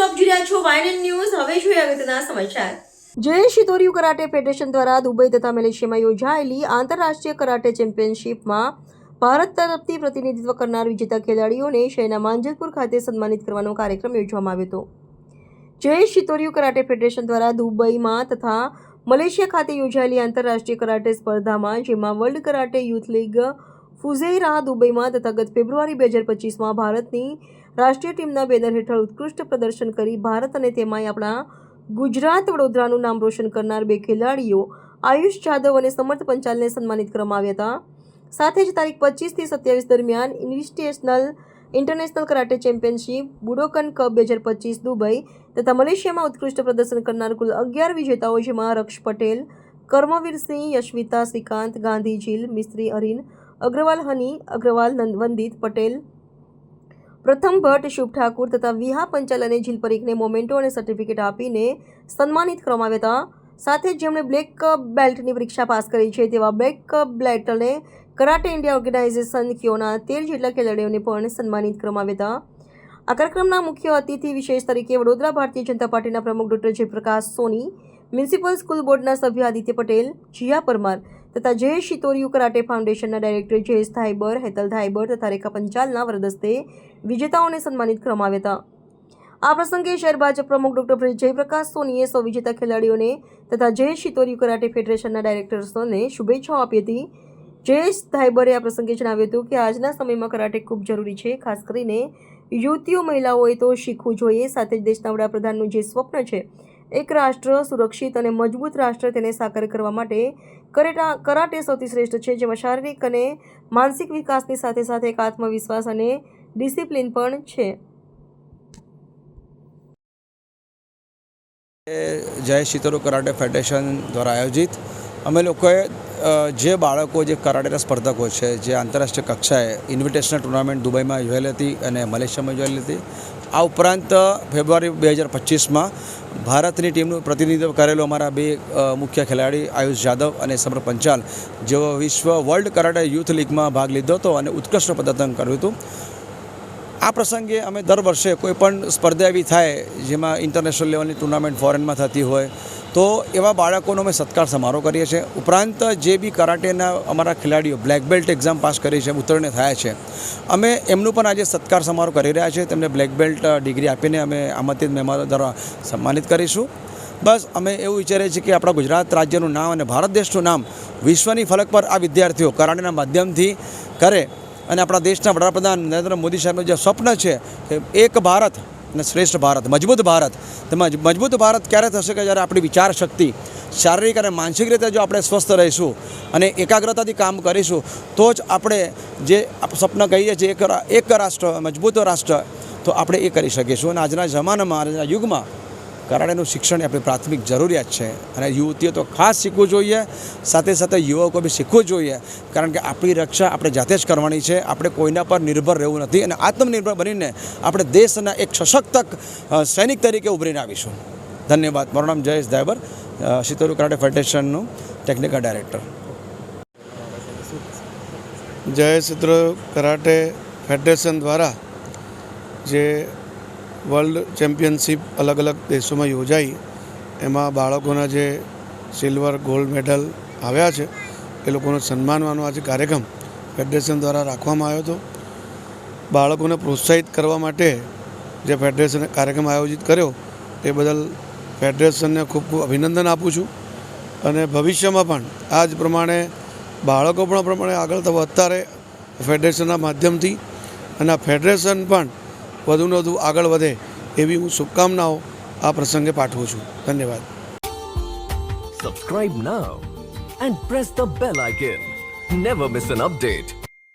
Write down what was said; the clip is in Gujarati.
આપ જોઈ રહ્યા છો વાયનન ન્યૂઝ હવે જોઈએ અગત્યના સમાચાર. જય શિતોરિયુ કરાટે ફેડરેશન દ્વારા દુબઈ તથા મલેશિયામાં યોજાયેલી આંતરરાષ્ટ્રીય કરાટે ચેમ્પિયનશિપમાં ભારત તરફથી પ્રતિનિધિત્વ કરનાર વિજેતા ખેલાડીઓને શહેરના માંજલપુર ખાતે સન્માનિત કરવાનો કાર્યક્રમ યોજવામાં આવ્યો હતો. જય શિતોરિયુ કરાટે ફેડરેશન દ્વારા દુબઈમાં તથા મલેશિયા ખાતે યોજાયેલી આંતરરાષ્ટ્રીય કરાટે સ્પર્ધામાં, જેમાં world karate youth league Fujairah દુબઈમાં તથા ગત ફેબ્રુઆરી બે હજાર પચીસમાં ભારતની રાષ્ટ્રીય ટીમના બેનર હેઠળ ઉત્કૃષ્ટ પ્રદર્શન કરી ભારત અને તેમાંય આપણા ગુજરાત વડોદરાનું નામ રોશન કરનાર બે ખેલાડીઓ આયુષ જાદવ અને સમર્થ પંચાલને સન્માનિત કરવામાં આવ્યા હતા. સાથે જ તારીખ પચીસથી સત્યાવીસ દરમિયાન invitational international karate championship, Budokan cup બે હજાર પચીસ, દુબઈ તથા મલેશિયામાં ઉત્કૃષ્ટ પ્રદર્શન કરનાર કુલ અગિયાર વિજેતાઓ જેમાં રક્ષ પટેલ કર્મવીરસિંહ યશવિતા શ્રીકાંત, ગાંધી જીલ મિસ્ત્રી અરીન અગ્રવાલ હની, અગ્રવાલ વંદિત પટેલ પ્રથમ ભટ્ટ શુભ ઠાકુર તથા વિહા પંચાલ અને જીલ પરીખને મોમેન્ટો અને સર્ટિફિકેટ આપીને સન્માનિત કરવામાં આવ્યા હતા. સાથે જેમણે બ્લેક બેલ્ટની પરીક્ષા પાસ કરી છે તેવા બ્લેક બેલ્ટને કરાટે ઇન્ડિયા ઓર્ગેનાઇઝેશન ક્યોના તેર જેટલા ખેલાડીઓને પણ સન્માનિત કરવામાં આવ્યા હતા. આ કાર્યક્રમના મુખ્ય અતિથિ વિશેષ તરીકે વડોદરા ભારતીય જનતા પાર્ટીના પ્રમુખ doctor Jayprakash Soni, municipal school બોર્ડના સભ્ય આદિત્ય પટેલ, જીયા પરમાર તથા જયેશ શિતોરિયુ કરાટે ફાઉન્ડેશનના ડાયરેક્ટર જયેશ થાઈબર હેતલ થાઈબર તથા રેખા પંચાલના વરદસ્તે વિજેતાઓને સન્માનિત કરવામાં આવ્યા હતા. આ પ્રસંગે શહેર ભાજપ પ્રમુખ ડોક્ટર જયપ્રકાશ સોનીએ સૌ વિજેતા ખેલાડીઓને તથા જયેશ શિતોરિયુ કરાટે ફેડરેશનના ડાયરેક્ટર્સને શુભેચ્છાઓ આપી હતી. જયેશ થાઈબરે આ પ્રસંગે જણાવ્યું હતું કે આજના સમયમાં કરાટે ખૂબ જરૂરી છે, ખાસ કરીને યુવતીઓ, મહિલાઓએ તો શીખવું જોઈએ, સાથે જ દેશના વડાપ્રધાનનું જે સ્વપ્ન છે એક રાષ્ટ્ર સુરક્ષિત અને મજબૂત રાષ્ટ્ર તેને સાકાર કરવા માટે કરેટા, કરાટે સૌથી શ્રેષ્ઠ છે, જેમાં શારીરિક અને માનસિક વિકાસની સાથે સાથે એક આત્મવિશ્વાસ અને ડિસિપ્લિન પણ છે. જય શીતરો કરાટે ફેડરેશન દ્વારા આયોજિત. અમે લોકોએ જે બાળકો, જે કરાટેના સ્પર્ધકો છે, જે આંતરરાષ્ટ્રીય કક્ષાએ ઇન્વિટેશનલ ટુર્નામેન્ટ દુબઈમાં યોજાયેલી હતી અને મલેશિયામાં યોજાયેલી હતી આ ઉપરાંત ફેબ્રુઆરી બે હજાર પચીસમાં ભારતની ટીમનું પ્રતિનિધિત્વ કરેલો અમારા બે મુખ્ય ખેલાડી આયુષ જાદવ અને સમર પંચાલ, જેઓ વિશ્વ વર્લ્ડ કરાટે યુથ લીગમાં ભાગ લીધો હતો અને ઉત્કૃષ્ટ પ્રદર્શન કર્યું હતું. આ પ્રસંગે અમે દર વર્ષે કોઈપણ સ્પર્ધા એવી થાય જેમાં ઇન્ટરનેશનલ લેવલની ટુર્નામેન્ટ ફોરેનમાં થતી હોય તો એવા બાળકોનો અમે સત્કાર સમારોહ કરીએ છીએ. ઉપરાંત જે બી કરાટેના અમારા ખેલાડીઓ, બ્લેક બેલ્ટ એક્ઝામ પાસ કરી છે, ઉત્તીર્ણ થયા છે, અમે એમનું પણ આજે સત્કાર સમારોહ કરી રહ્યા છીએ. તેમને બ્લેક બેલ્ટ ડિગ્રી આપીને અમે આમંત્રિત મહેમાનો દ્વારા સન્માનિત કરીશું. બસ, અમે એવું વિચારીએ છીએ કે આપણા ગુજરાત રાજ્યનું નામ અને ભારત દેશનું નામ વિશ્વની ફલક પર આ વિદ્યાર્થીઓ કરાટેના માધ્યમથી કરે. અને આપણા દેશના વડાપ્રધાન નરેન્દ્ર મોદી સાહેબનું જે સ્વપ્ન છે કે એક ભારત અને શ્રેષ્ઠ ભારત, મજબૂત ભારત. તેમજ મજબૂત ભારત ક્યારે થશે કે જ્યારે આપણી વિચાર શક્તિ શારીરિક અને માનસિક રીતે જો આપણે સ્વસ્થ રહીશું અને એકાગ્રતાથી કામ કરીશું, તો જ આપણે જે આપ, સ્વપ્ન કહીએ છીએ એક રાષ્ટ્ર, મજબૂત રાષ્ટ્ર, તો આપણે એ કરી શકીશું. અને આજના જમાનામાં, આજના યુગમાં કરાટેનું શિક્ષણ આપણી પ્રાથમિક જરૂરિયાત છે. અને યુવતીઓ તો ખાસ શીખવું જોઈએ, સાથે સાથે યુવકો બી શીખવું જોઈએ, કારણ કે આપણી રક્ષા આપણે જાતે જ કરવાની છે. આપણે કોઈના પર નિર્ભર રહેવું નથી અને આત્મનિર્ભર બનીને આપણે દેશના એક સશક્ત સૈનિક તરીકે ઉભરીને આવીશું. ધન્યવાદ. મારું નામ જયેશ દાયબર શીતોરુ કરાટે ફેડરેશનનું ટેકનિકલ ડાયરેક્ટર. જય ચિત્ર કરાટે ફેડરેશન દ્વારા જે વર્લ્ડ ચેમ્પિયનશિપ અલગ અલગ દેશોમાં યોજાઈ. એમાં બાળકોના જે સિલ્વર, ગોલ્ડ મેડલ આવ્યા છે, એ લોકોનો સન્માનવાનો આજે કાર્યક્રમ ફેડરેશન દ્વારા રાખવામાં આવ્યો હતો. બાળકોને પ્રોત્સાહિત કરવા માટે જે ફેડરેશને કાર્યક્રમ આયોજિત કર્યો, એ બદલ ફેડરેશનને ખૂબ ખૂબ અભિનંદન આપું છું. અને ભવિષ્યમાં પણ આ જ પ્રમાણે બાળકો પણ પ્રમાણે આગળ વધતા રહે ફેડરેશનના માધ્યમથી. અને આ ફેડરેશન પણ વધુને વધુ આગળ વધે એવી હું શુભકામનાઓ આ પ્રસંગે પાઠવું છું ધન્યવાદ Subscribe now and press the bell icon. Never miss an update.